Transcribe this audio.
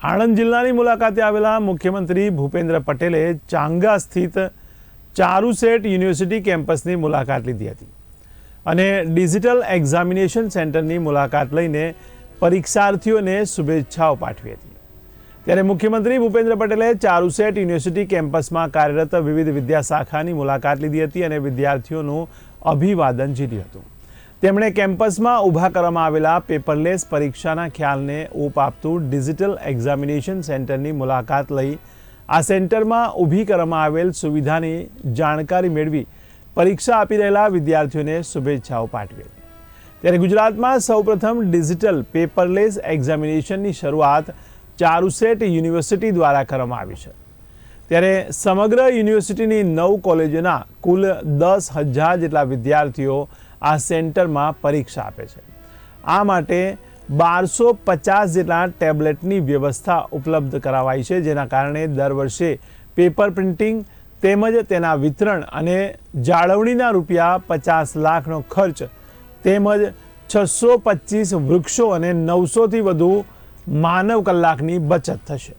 આણંદ જિલ્લાની મુલાકાતે આવેલા મુખ્યમંત્રી ભૂપેન્દ્ર પટેલે ચાંગા સ્થિત ચારુસેટ યુનિવર્સિટી કેમ્પસની મુલાકાત લીધી હતી અને ડિજિટલ એક્ઝામિનેશન સેન્ટરની મુલાકાત લઈને પરીક્ષાર્થીઓને શુભેચ્છાઓ પાઠવી હતી. ત્યારે મુખ્યમંત્રી ભૂપેન્દ્ર પટેલે ચારુસેટ યુનિવર્સિટી કેમ્પસમાં કાર્યરત વિવિધ વિદ્યાશાખાની મુલાકાત લીધી હતી અને વિદ્યાર્થીઓનું અભિવાદન ઝીલ્યું હતું. તેમણે કેમ્પસમાં ઊભા કરવામાં આવેલા પેપરલેસ પરીક્ષાના ખ્યાલને ઓપ આપતું ડિજિટલ એક્ઝામિનેશન સેન્ટરની મુલાકાત લઈ આ સેન્ટરમાં ઊભી કરવામાં આવેલ સુવિધાની જાણકારી મેળવી પરીક્ષા આપી રહેલા વિદ્યાર્થીઓને શુભેચ્છાઓ પાઠવી. ત્યારે ગુજરાતમાં સૌપ્રથમ ડિજિટલ પેપરલેસ એક્ઝામિનેશનની શરૂઆત ચારુસેટ યુનિવર્સિટી દ્વારા કરવામાં આવી છે. ત્યારે સમગ્ર યુનિવર્સિટીની નવ કોલેજોના કુલ દસ હજાર જેટલા વિદ્યાર્થીઓ આ સેન્ટરમાં પરીક્ષા આપે છે. આ માટે બારસો પચાસ જેટલા ટેબ્લેટની વ્યવસ્થા ઉપલબ્ધ કરાવાઈ છે, જેના કારણે દર વર્ષે પેપર પ્રિન્ટિંગ તેમજ તેના વિતરણ અને જાળવણીના રૂપિયા પચાસ લાખનો ખર્ચ તેમજ છસો પચીસ વૃક્ષો અને નવસોથી વધુ માનવ કલાકની બચત થશે.